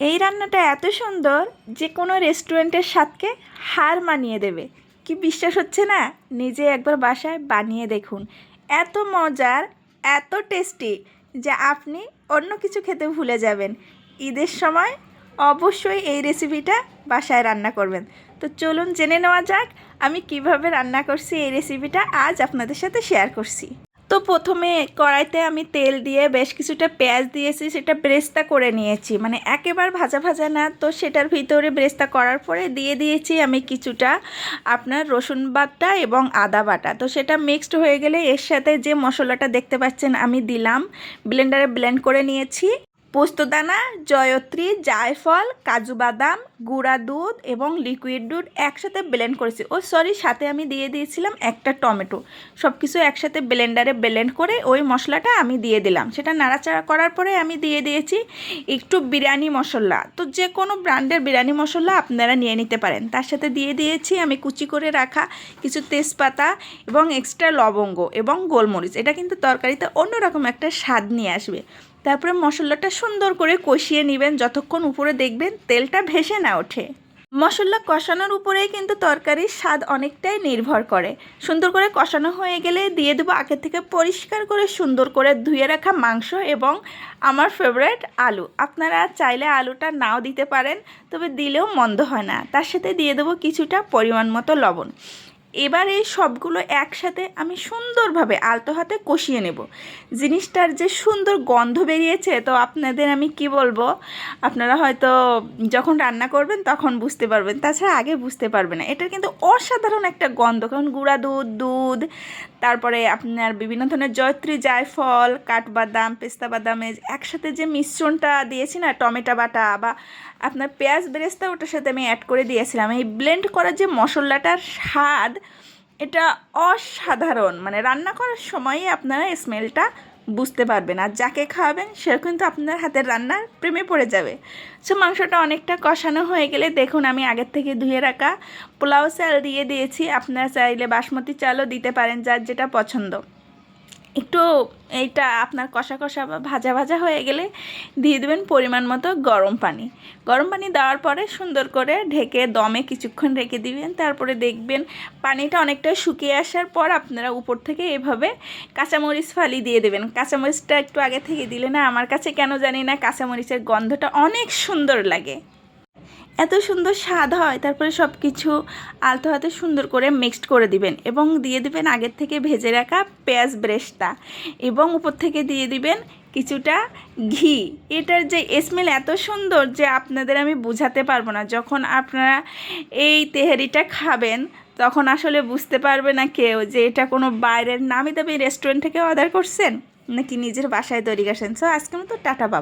এই রান্নাটা এত সুন্দর যে কোনো রেস্টুরেন্টের স্বাদকে হার মানিয়ে দেবে। কি বিশ্বাস হচ্ছে না? নিজে একবার বাসায় বানিয়ে দেখুন। এত মজার, এত টেস্টি যে আপনি অন্য কিছু খেতে ভুলে যাবেন। ঈদের সময় অবশ্যই এই রেসিপিটা বাসায় রান্না করবেন। তো চলুন জেনে নেওয়া যাক আমি কীভাবে রান্না করছি এই রেসিপিটা আজ আপনাদের সাথে শেয়ার করছি। তো প্রথমে কড়াইতে আমি তেল দিয়ে বেশ কিছুটা পেঁয়াজ দিয়েছি, সেটা ব্রেস্তা করে নিয়েছি। মানে একেবারে ভাজা ভাজা না, তো সেটার ভিতরে ব্রেস্তা করার পরে দিয়ে দিয়েছি আমি কিছুটা আপনার রসুন বাটা এবং আদা বাটা। তো সেটা মিক্সড হয়ে গেলে এর সাথে যে মশলাটা দেখতে পাচ্ছেন আমি দিলাম ব্লেন্ডারে ব্লেন্ড করে নিয়েছি। পোস্তদানা, জয়ত্রী, জায়ফল, কাজু বাদাম, গুঁড়া দুধ এবং লিকুইড দুধ একসাথে ব্লেন্ড করেছি। ও সরি সাথে আমি দিয়ে দিয়েছিলাম একটা টমেটো। সব কিছু একসাথে ব্লেন্ডারে ব্লেন্ড করে ওই মশলাটা আমি দিয়ে দিলাম। সেটা নাড়াচাড়া করার পরে আমি দিয়ে দিয়েছি একটু বিরিয়ানি মশলা। তো যে কোনো ব্র্যান্ডের বিরিয়ানি মশলা আপনারা নিয়ে নিতে পারেন। তার সাথে দিয়ে দিয়েছি আমি কুচি করে রাখা কিছু তেজপাতা এবং এক্সট্রা লবঙ্গ এবং গোলমরিচ। এটা কিন্তু তরকারিতে অন্যরকম একটা স্বাদ নিয়ে আসবে। তারপরে মশলাটা সুন্দর করে কষিয়ে নেবেন। যতক্ষণ উপরে দেখবেন তেলটা ভেসে না ওঠে। মশলা কষানোর উপরেই কিন্তু তরকারির স্বাদ অনেকটাই নির্ভর করে। সুন্দর করে কষানো হয়ে গেলে দিয়ে দেবো আগে থেকে পরিষ্কার করে সুন্দর করে ধুয়ে রাখা মাংস এবং আমার ফেভারেট আলু। আপনারা চাইলে আলুটা নাও দিতে পারেন, তবে দিলেও মন্দ হয় না। তার সাথে দিয়ে দেবো কিছুটা পরিমাণ মতো লবণ। এবার এই সবগুলো একসাথে আমি সুন্দরভাবে আলতো হাতে কষিয়ে নেব। জিনিসটার যে সুন্দর গন্ধ বেরিয়েছে, তো আপনাদের আমি কি বলব? আপনারা হয়তো যখন রান্না করবেন তখন বুঝতে পারবেন, তাছাড়া আগে বুঝতে পারবেন না। এটার কিন্তু অসাধারণ একটা গন্ধ, কারণ গুঁড়া দুধ দুধ, তারপরে আপনার বিভিন্ন ধরনের জয়ত্রী, জায়ফল, কাঠবাদাম, পেস্তা বাদামের একসাথে যে মিশ্রণটা দিয়েছি না, টমেটো বাটা বা আপনার পেঁয়াজ বেরেস্তা, ওটার সাথে আমি অ্যাড করে দিয়েছিলাম। এই ব্লেন্ড করার যে মশলাটার স্বাদ এটা অসাধারণ। মানে রান্না করার সময়ই আপনারা স্মেলটা বুঝতে পারবেন। আর যাকে খাওয়াবেন সে কিন্তু আপনার হাতের রান্নার প্রেমে পড়ে যাবে। সো মাংসটা অনেকটা কষানো হয়ে গেলে দেখুন, আমি আগের থেকে ধুয়ে রাখা পোলাও চাল দিয়ে দিয়েছি। আপনারা চাইলে বাসমতি চালও দিতে পারেন, যার যেটা পছন্দ। একটু এইটা আপনার কষা কষা বা ভাজা ভাজা হয়ে গেলে দিয়ে দেবেন পরিমাণ মতো গরম পানি। গরম পানি দেওয়ার পরে সুন্দর করে ঢেকে দমে কিছুক্ষণ রেখে দিবেন। তারপরে দেখবেন পানিটা অনেকটা শুকিয়ে আসার পর আপনারা উপর থেকে এভাবে কাঁচামরিচ ফালি দিয়ে দেবেন। কাঁচামরিচটা একটু আগে থেকে দিলে না, আমার কাছে কেন জানি না, কাঁচামরিচের গন্ধটা অনেক সুন্দর লাগে। এত সুন্দর স্বাদ হয়, তারপরে সব কিছু আলতো হাতে সুন্দর করে মিক্সড করে দিবেন এবং দিয়ে দিবেন আগের থেকে ভেজে রাখা পেঁয়াজ ব্রেস্তা এবং উপর থেকে দিয়ে দিবেন কিছুটা ঘি। এটার যে স্মেল এত সুন্দর যে আপনাদের আমি বুঝাতে পারব না। যখন আপনারা এই তেহারিটা খাবেন, তখন আসলে বুঝতে পারবে না কেউ যে এটা কোনো বাইরের নামি দামি রেস্টুরেন্ট থেকে অর্ডার করছেন নাকি নিজের বাসায় তৈরি করছেন। সো আজকে মতো টাটা, বাবা।